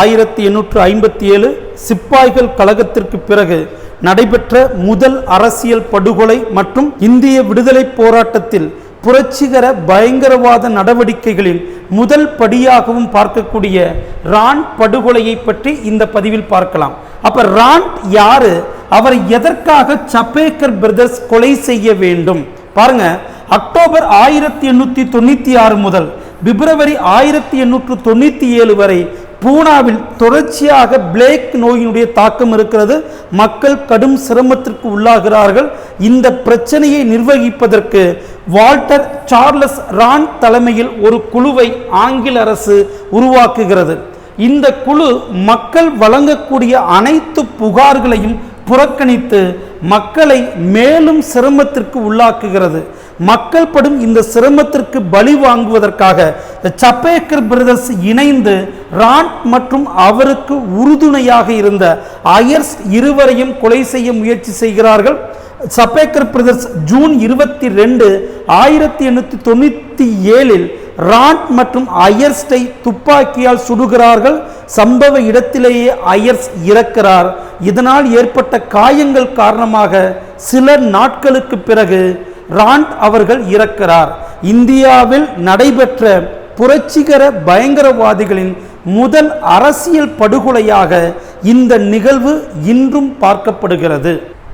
ஆயிரத்தி எண்ணூற்று ஐம்பத்தி ஏழு சிப்பாய்கள் கழகத்திற்கு பிறகு நடைபெற்ற முதல் அரசியல் படுகொலை மற்றும் இந்திய விடுதலை போராட்டத்தில் புரட்சிகர பயங்கரவாத நடவடிக்கைகளில் முதல் படியாகவும் பார்க்கக்கூடிய ரான் படுகொலையை பற்றி இந்த பதிவில் பார்க்கலாம். அப்ப ரான் யாரு? அவரை எதற்காக சப்பேக்கர் பிரதர்ஸ் கொலை செய்ய வேண்டும்? பாருங்க அக்டோபர் ஆயிரத்தி எண்ணூத்தி தொண்ணூத்தி ஆறு முதல் பிப்ரவரி ஆயிரத்தி எண்ணூற்று தொண்ணூத்தி ஏழு வரை பூனாவில் தொடர்ச்சியாக பிளேக் நோயினுடைய தாக்கம் இருக்கிறது. மக்கள் கடும் சிரமத்திற்கு உள்ளாகிறார்கள். இந்த பிரச்சனையை நிர்வகிப்பதற்கு வால்டர் சார்லஸ் ரான் தலைமையில் ஒரு குழுவை ஆங்கில அரசு உருவாக்குகிறது. இந்த குழு மக்கள் வழங்கக்கூடிய அனைத்து புகார்களையும் புறக்கணித்து மக்களை மேலும் சிரமத்திற்கு உள்ளாக்குகிறது. மக்கள் படும் இந்த சிரமத்திற்கு பலி வாங்குவதற்காக சப்பேக்கர் பிரதர்ஸ் இணைந்து ரான் மற்றும் அவருக்கு உறுதுணையாக இருந்த அயர்ஸ் இருவரையும் கொலை செய்ய முயற்சி செய்கிறார்கள். சப்பேக்கர் பிரதர்ஸ் ஜூன் இருபத்தி ரெண்டு ஆயிரத்தி எண்ணூற்றி தொண்ணூற்றி ஏழில் ராண்ட் மற்றும் அயர்ஸ்டை துப்பாக்கியால் சுடுகிறார்கள். சம்பவ இடத்திலேயே அயர்ஸ் இறக்கிறார். இதனால் ஏற்பட்ட காயங்கள் காரணமாக சில நாட்களுக்கு பிறகு ராண்ட் அவர்கள் இறக்கிறார். இந்தியாவில் நடைபெற்ற புரட்சிகர பயங்கரவாதிகளின் முதல் அரசியல் படுகொலையாக இந்த நிகழ்வு இன்றும் பார்க்கப்படுகிறது.